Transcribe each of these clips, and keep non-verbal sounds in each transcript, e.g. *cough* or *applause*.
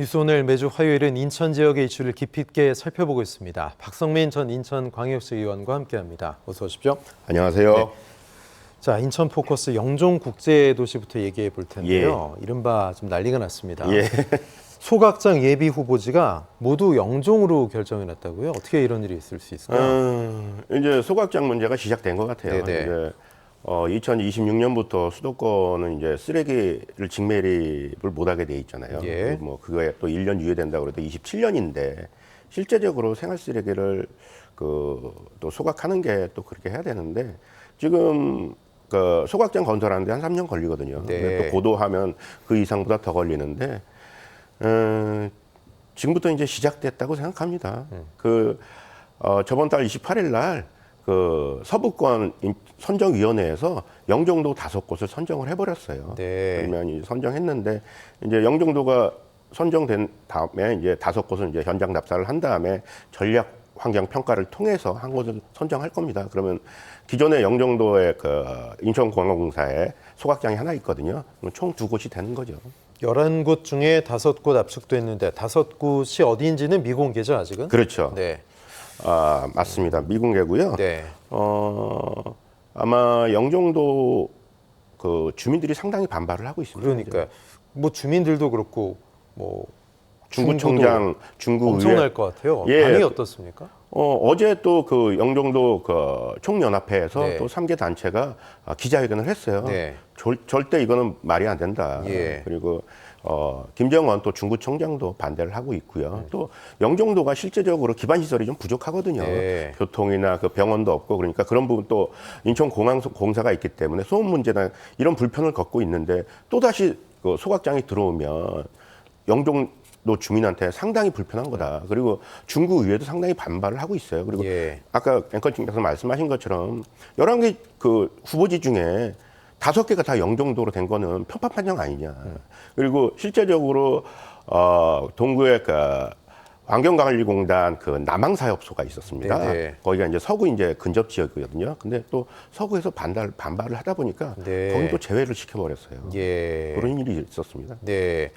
뉴스 오늘 매주 화요일은 인천 지역의 이슈를 깊이 있게 살펴보고 있습니다. 박성민 전 인천광역시 의원과 함께합니다. 어서 오십시오. 안녕하세요. 네. 자, 인천 포커스 영종 국제 도시부터 얘기해 볼 텐데요. 이른바 좀 난리가 났습니다. 예. 소각장 예비 후보지가 모두 영종으로 결정이 났다고요? 어떻게 이런 일이 있을 수 있을까요? 음, 이제 소각장 문제가 시작된 것 같아요. 어, 2026년부터 수도권은 이제 쓰레기를 직매립을 못하게 돼 있잖아요. 예. 뭐 그거에 또 1년 유예된다고 그래도 27년인데 실제적으로 생활 쓰레기를 그 또 소각하는 게 또 그렇게 해야 되는데 지금 그 소각장 건설하는데 한 3년 걸리거든요. 네. 또 고도하면 그 이상보다 더 걸리는데 음, 지금부터 이제 시작됐다고 생각합니다. 그 어, 저번 달 28일 날 그 서부권 인- 선정위원회에서 영종도 다섯 곳을 선정을 해버렸어요. 네. 그러면 선정했는데 이제 영종도가 선정된 다음에 이제 다섯 곳은 이제 현장 답사를 한 다음에 전략 환경 평가를 통해서 한 곳을 선정할 겁니다. 그러면 기존의 영종도의 그 인천공항공사에 소각장이 하나 있거든요. 총 두 곳이 되는 거죠. 11곳 중에 다섯 곳 압축됐는데 다섯 곳이 어디인지는 미공개죠, 아직은? 그렇죠. 네. 아, 맞습니다. 미공개고요. 네. 어, 아마 영종도 그 주민들이 상당히 반발을 하고 있습니다. 그러니까 뭐 주민들도 그렇고 뭐 중구청장, 중구의회 엄청날 것 같아요. 예. 반응이 어떻습니까? 어, 어제 또 그 영종도 그 총연합회에서 네. 또 3개 단체가 아, 기자회견을 했어요. 네. 절, 절대 이거는 말이 안 된다. 예. 그리고 어, 김정원 또 중구청장도 반대를 하고 있고요. 네. 또 영종도가 실제적으로 기반 시설이 좀 부족하거든요. 네. 교통이나 그 병원도 없고 그러니까 그런 부분 또 인천 공항 공사가 있기 때문에 소음 문제나 이런 불편을 겪고 있는데 또 다시 그 소각장이 들어오면 영종도 주민한테 상당히 불편한 거다. 그리고 중구의회도 상당히 반발을 하고 있어요. 그리고 예. 아까 앵커님께서 말씀하신 것처럼 11개 그 후보지 중에 다섯 개가 다 영종도로 된 거는 편파 판정 아니냐. 그리고 실제적으로 어 동구의 그 환경관리공단 그 남항사업소가 있었습니다. 네네. 거기가 이제 서구 이제 근접 지역이거든요. 근데 또 서구에서 반발 반발을 하다 보니까 네. 거기 또 제외를 시켜버렸어요. 예. 그런 일이 있었습니다. 네.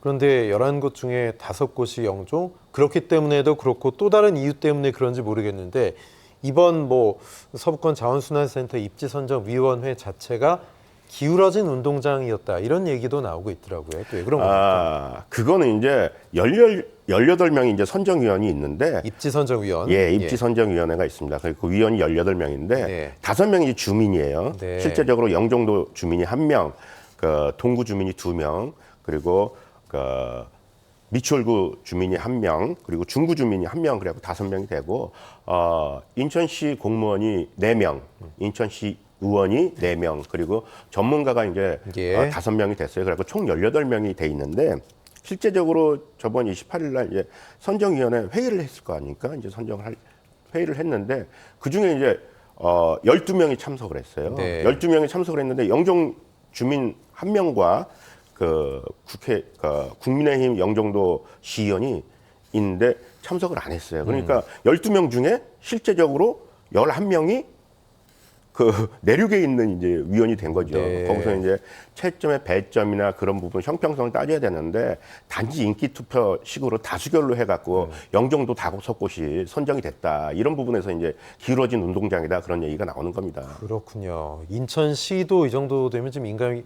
그런데 11곳 중에 다섯 곳이 영종 그렇기 때문에도 그렇고 또 다른 이유 때문에 그런지 모르겠는데 이번 뭐 서부권 자원순환센터 입지 선정 위원회 자체가 기울어진 운동장이었다 이런 얘기도 나오고 있더라고요. 또 왜 그런 겁니까? 아, 그거는 이제 열열 열여덟 명이 이제 선정위원이 있는데 입지 선정 위원. 예, 입지 선정위원회가 있습니다. 그그 위원이 18명인데 네. 다섯 명이 주민이에요. 네. 실제적으로 영종도 주민이 한 명, 그 동구 주민이 두 명, 그리고 그 미추홀구 주민이 한 명, 그리고 중구 주민이 한 명, 그래고 다섯 명이 되고 어 인천시 공무원이 네 명, 인천시 의원이 네 명, 그리고 전문가가 이제 예. 어, 다섯 명이 됐어요. 그래고 총 18명이 돼 있는데 실제적으로 저번 28일 날 이제 선정위원회 회의를 했을 거 아닙니까? 이제 선정을 할 회의를 했는데 그 중에 이제 어 12명이 참석을 했어요. 네. 12명이 참석을 했는데 영종 주민 한 명과 그 국회 그 국민의힘 영종도 시의원이 있는데 참석을 안 했어요. 그러니까 음. 12명 중에 실제적으로 11명이 그 *laughs* 내륙에 있는 이제 위원이 된 거죠. 네. 거기서 이제 채점의 배점이나 그런 부분 형평성을 따져야 되는데 단지 인기 투표식으로 다수결로 해갖고 영종도 다섯 곳이 선정이 됐다 이런 부분에서 이제 기울어진 운동장이다 그런 얘기가 나오는 겁니다. 그렇군요. 인천시도 이 정도 되면 좀 민감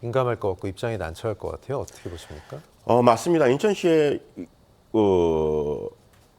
민감할 것 같고 입장이 난처할 것 같아요. 어떻게 보십니까? 어 맞습니다. 인천시에 어,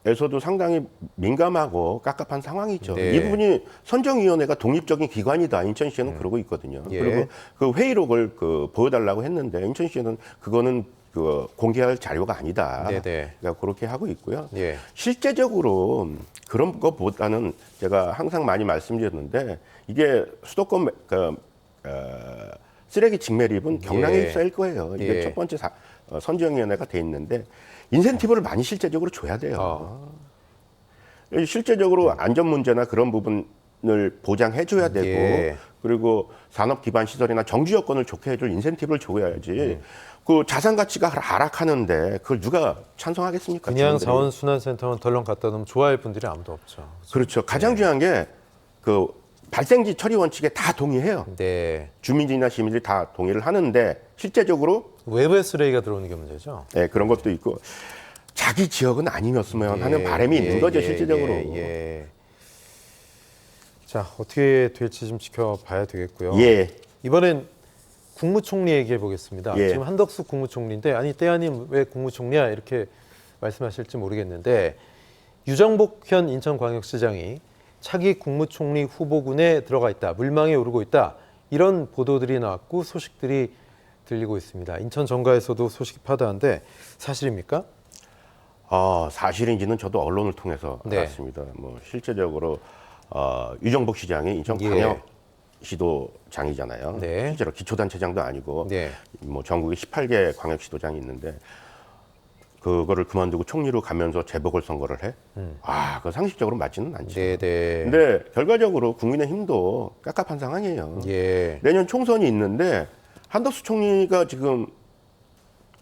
에서도 상당히 민감하고 깝깝한 상황이죠. 네. 이 부분이 선정위원회가 독립적인 기관이다. 인천시에는 그러고 있거든요. 예. 그리고 그 회의록을 그 보여달라고 했는데 인천시에는 그거는 그 공개할 자료가 아니다. 네네. 그러니까 그렇게 하고 있고요. 예. 실제적으로 그런 것보다는 제가 항상 많이 말씀드렸는데 이게 수도권 그, 어, 쓰레기 직매립은 경량에 예. 휩싸일 거예요. 이게 예. 첫 번째 사, 어, 선정위원회가 돼 있는데 인센티브를 많이 실제적으로 줘야 돼요. 아. 실제적으로 안전 문제나 그런 부분을 보장해 줘야 되고 예. 그리고 산업 기반 시설이나 정주 여건을 좋게 해줄 인센티브를 줘야지. 음. 그 자산 가치가 하락하는데 그걸 누가 찬성하겠습니까? 그냥 직원들이? 자원 순환 센터만 덜렁 갖다 놓으면 좋아할 분들이 아무도 없죠. 그렇죠. 가장 중요한 게 그 발생지 처리 원칙에 다 동의해요. 네. 주민이나 시민들이 다 동의를 하는데 실제적으로 외부의 쓰레기가 들어오는 게 문제죠. 예, 그런 것도 있고 자기 지역은 아니었으면 하는 예, 바람이 예, 있는 거죠 예, 실질적으로. 예, 예. 자 어떻게 될지 좀 지켜봐야 되겠고요. 예. 이번엔 국무총리 얘기해 보겠습니다. 예. 지금 한덕수 국무총리인데 아니 떼아님 왜 국무총리야 이렇게 말씀하실지 모르겠는데 유정복 현 인천광역시장이 차기 국무총리 후보군에 들어가 있다, 물망에 오르고 있다 이런 보도들이 나왔고 소식들이 들리고 있습니다. 인천 정가에서도 소식이 파다한데 사실입니까? 아, 사실인지는 저도 언론을 통해서 네. 알았습니다. 뭐 실제적으로 어, 유정복 시장이 인천 예. 광역 시도장이잖아요. 네. 실제로 기초단체장도 아니고 네. 뭐 전국에 18개 광역시도장이 있는데 그거를 그만두고 총리로 가면서 재보궐 선거를 해. 아, 그 상식적으로 맞지는 않죠. 음. 네, 네. 근데 결과적으로 국민의힘도 깝깝한 상황이에요. 예. 내년 총선이 있는데 한덕수 총리가 지금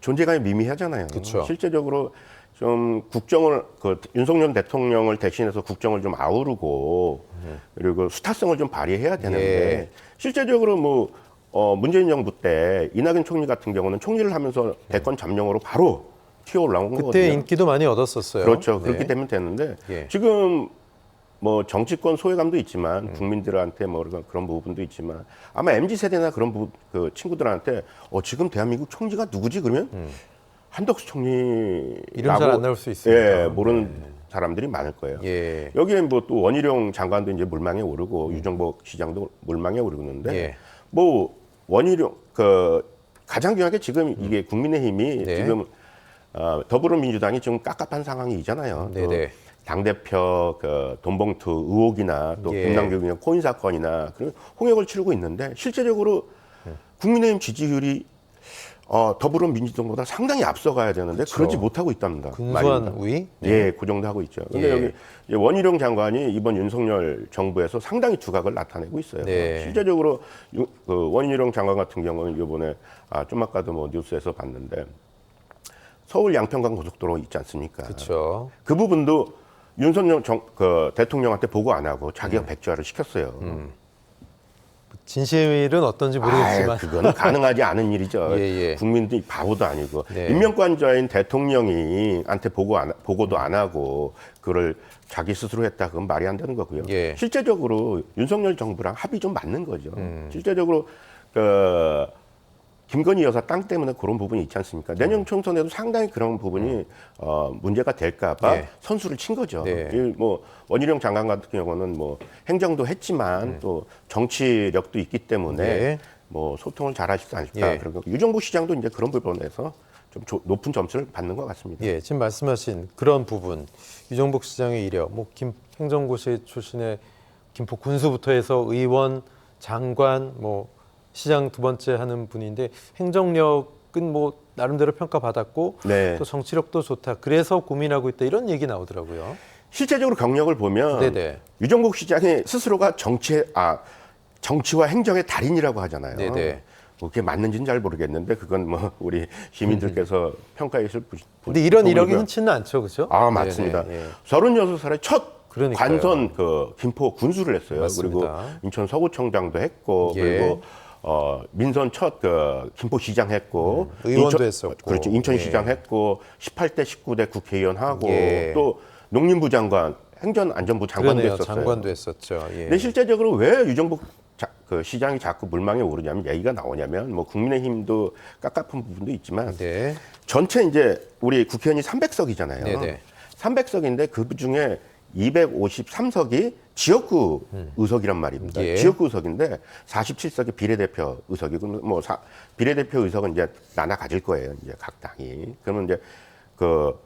존재감이 미미하잖아요. 그쵸. 실제적으로 좀 국정을 그 윤석열 대통령을 대신해서 국정을 좀 아우르고 그리고 스타성을 좀 발휘해야 되는데 예. 실제적으로 뭐 어, 문재인 정부 때 이낙연 총리 같은 경우는 총리를 하면서 대권 잠룡으로 바로 튀어 올라온 그때 거거든요. 인기도 많이 얻었었어요. 그렇죠. 네. 그렇게 되면 되는데 예. 지금 뭐 정치권 소외감도 있지만 음. 국민들한테 뭐 그런- 그런 부분도 있지만 아마 mz 세대나 그런 부, 그 친구들한테 어 지금 대한민국 총리가 누구지 그러면 한덕수 총리 음. 이름 잘 안 나올 수 있으니까. 예, 모르는 사람들이 많을 거예요. 예. 여기에 뭐 또 원희룡 장관도 이제 물망에 오르고 유정복 시장도 물망에 오르는데 음. 예. 뭐 원희룡 그 가장 중요한 게 지금 이게 국민의힘이 음. 네. 지금 어, 더불어민주당이 좀 깝깝한 상황이잖아요. 또 네네. 당대표 그 돈봉투 의혹이나 또 예. 김남규 코인 사건이나 그런 홍역을 치르고 있는데 실제적으로 네. 국민의힘 지지율이 어, 더불어민주당보다 상당히 앞서가야 되는데 그러지 못하고 있답니다. 근소한 말입니다. 우위? 예, 그 정도 하고 있죠. 근데 예. 여기 원희룡 장관이 이번 윤석열 정부에서 상당히 두각을 나타내고 있어요. 네. 실제적으로 유- 그 원희룡 장관 같은 경우는 이번에 아, 좀 아까도 뭐 뉴스에서 봤는데 서울 양평간 고속도로 있지 않습니까? 그렇죠. 그 부분도 윤석열 정, 그 대통령한테 보고 안 하고 음. 자기가 백지화를 시켰어요. 진실은 어떤지 모르겠지만 그거는 가능하지 않은 일이죠. *laughs* 예, 예. 국민들이 바보도 아니고 네. 임명관자인 대통령이한테 보고 안, 보고도 안 하고 그걸 자기 스스로 했다 그건 말이 안 되는 거고요. 예. 실제적으로 윤석열 정부랑 합이 좀 맞는 거죠. 음. 실제적으로 그 김건희 여사 땅 때문에 그런 부분이 있지 않습니까? 음. 내년 총선에도 상당히 그런 부분이 어, 문제가 될까봐 예. 선수를 친 거죠. 네. 이 뭐 원희룡 장관 같은 경우는 뭐 행정도 했지만 또 정치력도 있기 때문에 음. 네. 뭐 소통을 잘하시지 않을까. 예. 그리고 유정부 시장도 이제 그런 부분에서 좀 조- 높은 점수를 받는 것 같습니다. 예, 지금 말씀하신 그런 부분 유정복 시장의 이력, 뭐 김 행정고시 출신의 김포 군수부터 해서 의원, 장관, 뭐 시장 두 번째 하는 분인데 행정력은 뭐 나름대로 평가받았고 네. 또 정치력도 좋다. 그래서 고민하고 있다 이런 얘기 나오더라고요. 실제적으로 경력을 보면 네네. 유정국 시장이 스스로가 정치 아 정치와 행정의 달인이라고 하잖아요. 네네. 뭐 그게 맞는지는 잘 모르겠는데 그건 뭐 우리 시민들께서 평가하실 부- 근데 이런 이력이 부분이고요. 흔치는 않죠, 그죠? 아 맞습니다. 네네, 예. 36살에 첫 그러니까요. 관선 그 김포 군수를 했어요. 맞습니다. 그리고 인천 서구청장도 했고 예. 그리고 어 민선 첫 그 김포시장 했고 음, 의원도 인천- 했었고. 그렇죠. 인천시장 예. 했고 18대 19대 국회의원 하고 예. 또 농림부 장관, 행정안전부 장관도 그러네요. 했었어요. 장관도 했었죠. 예. 근데 실제적으로 왜 유정복 자- 그 시장이 자꾸 물망에 오르냐면 얘기가 나오냐면 뭐 국민의힘도 깝깝한 부분도 있지만 네. 전체 이제 우리 국회의원이 300석이잖아요. 네 네. 300석인데 그 중에 253석이 지역구 의석이란 말입니다. 음. 예. 지역구 의석인데 47석이 비례대표 의석이고 뭐 사- 비례대표 의석은 이제 나눠 가질 거예요. 이제 각 당이. 그러면 이제 그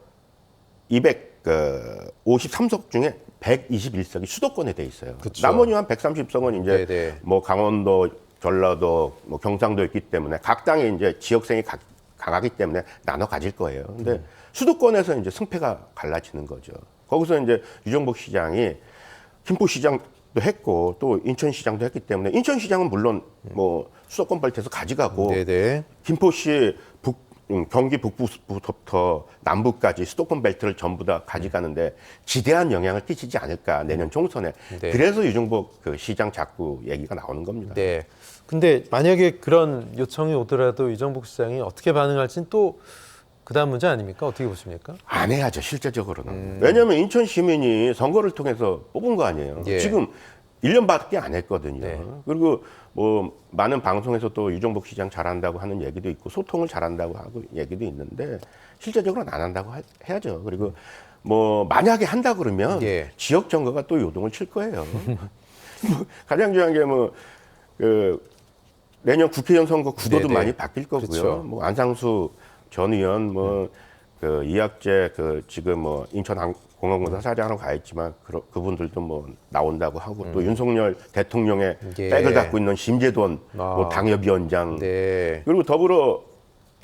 253석 중에 121석이 수도권에 돼 있어요. 그쵸. 나머지 한 130석은 이제 네네. 뭐 강원도, 전라도, 뭐 경상도 있기 때문에 각 당에 이제 지역성이 각- 강하기 때문에 나눠 가질 거예요. 근데 음. 수도권에서 이제 승패가 갈라지는 거죠. 거기서 이제 유정복 시장이 김포시장도 했고 또 인천시장도 했기 때문에 인천시장은 물론 뭐 수도권 발트에서 가져가고 네네. 김포시 북 음, 경기 북부부터 남부까지 수도권 벨트를 전부 다 가져가는데 지대한 영향을 끼치지 않을까 내년 총선에 네. 그래서 유중복 그 시장 자꾸 얘기가 나오는 겁니다. 네. 근데 만약에 그런 요청이 오더라도 이정복 시장이 어떻게 반응할지는 또 그다음 문제 아닙니까? 어떻게 보십니까? 안 해야죠 실제적으로는 음. 왜냐하면 인천 시민이 선거를 통해서 뽑은 거 아니에요 예. 지금 1년밖에 안 했거든요 네. 그리고 뭐 많은 방송에서 또 유정복 시장 잘한다고 하는 얘기도 있고 소통을 잘한다고 하고 얘기도 있는데 실제적으로는 안 한다고 하- 해야죠 그리고 뭐 만약에 한다 그러면 예. 지역 정거가 또 요동을 칠 거예요 *laughs* 뭐 가장 중요한 게 뭐 그 내년 국회의원 선거 구도도 네네. 많이 바뀔 거고요. 그렇죠. 뭐 안상수 전 의원 뭐 그 이학재 그 지금 뭐 인천 공항공사 사장으로 가 있지만 그, 그분들도 뭐 나온다고 하고 또 윤석열 대통령의 음. 예. 백을 갖고 있는 심재돈 아. 뭐 당협위원장 네. 그리고 더불어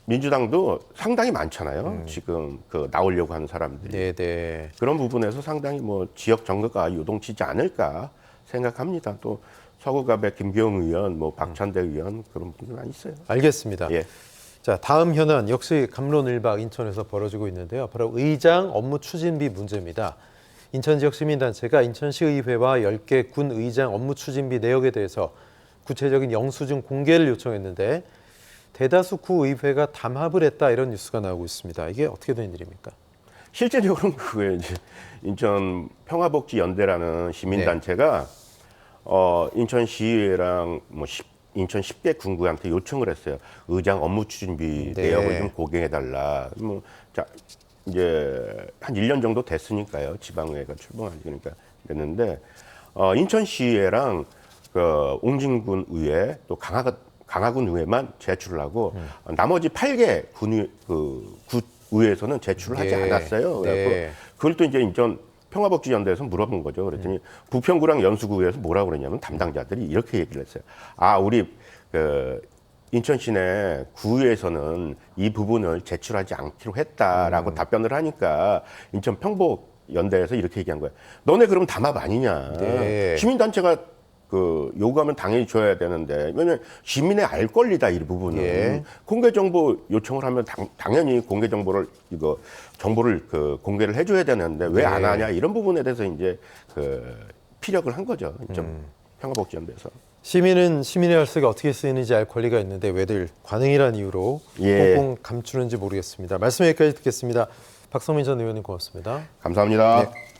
민주당도 상당히 많잖아요. 음. 지금 그 나오려고 하는 사람들이 네, 네. 그런 부분에서 상당히 뭐 지역 정거가 요동치지 않을까 생각합니다. 또 서구갑의 김기영 의원, 뭐 박찬대 의원 그런 분들 많이 있어요. 알겠습니다. 예. 자, 다음 현안 역시 감론을박 인천에서 벌어지고 있는데요. 바로 의장 업무 추진비 문제입니다. 인천 지역 시민단체가 인천시 의회와 10개 군 의장 업무 추진비 내역에 대해서 구체적인 영수증 공개를 요청했는데 대다수 구 의회가 담합을 했다 이런 뉴스가 나오고 있습니다. 이게 어떻게 된 일입니까? 실제적으로는 그거예요. 이제 인천 평화복지연대라는 시민단체가 어, 인천 시의회랑 뭐 십- 인천 10개 군구한테 요청을 했어요. 의장 업무 추진비 네. 내역을 좀 공개해달라. 뭐, 자, 이제 한 1년 정도 됐으니까요. 지방의회가 출범하지 그러니까 됐는데 어, 인천 시의회랑 그 옹진군 의회 또 강화군 강화군 의회만 제출을 하고 음. 어, 나머지 8개 군의 그 구 의회에서는 제출을 하지 네. 않았어요. 네. 그래서 그걸 또 이제 인천 평화복지연대에서 물어본 거죠. 그랬더니 부평구랑 연수구에서 뭐라고 그랬냐면 담당자들이 이렇게 얘기를 했어요. 아, 우리 그 인천 시내 구에서는 이 부분을 제출하지 않기로 했다라고 답변을 하니까 인천 평복 연대에서 이렇게 얘기한 거예요. 너네 그럼 담합 아니냐? 네. 시민단체가 그 요구하면 당연히 줘야 되는데 왜냐면 시민의 알 권리다 이 부분은 예. 공개 정보 요청을 하면 당, 당연히 공개 정보를 이거 정보를 그 공개를 해줘야 되는데 왜안 네. 하냐 이런 부분에 대해서 이제 그 피력을 한 거죠. 좀 음. 평화복지연대에서. 시민은 시민의 혈세가 어떻게 쓰이는지 알 권리가 있는데 왜들 관행이란 이유로 예. 꽁꽁 감추는지 모르겠습니다. 말씀 여기까지 듣겠습니다. 박성민 전 의원님 고맙습니다. 감사합니다. 네.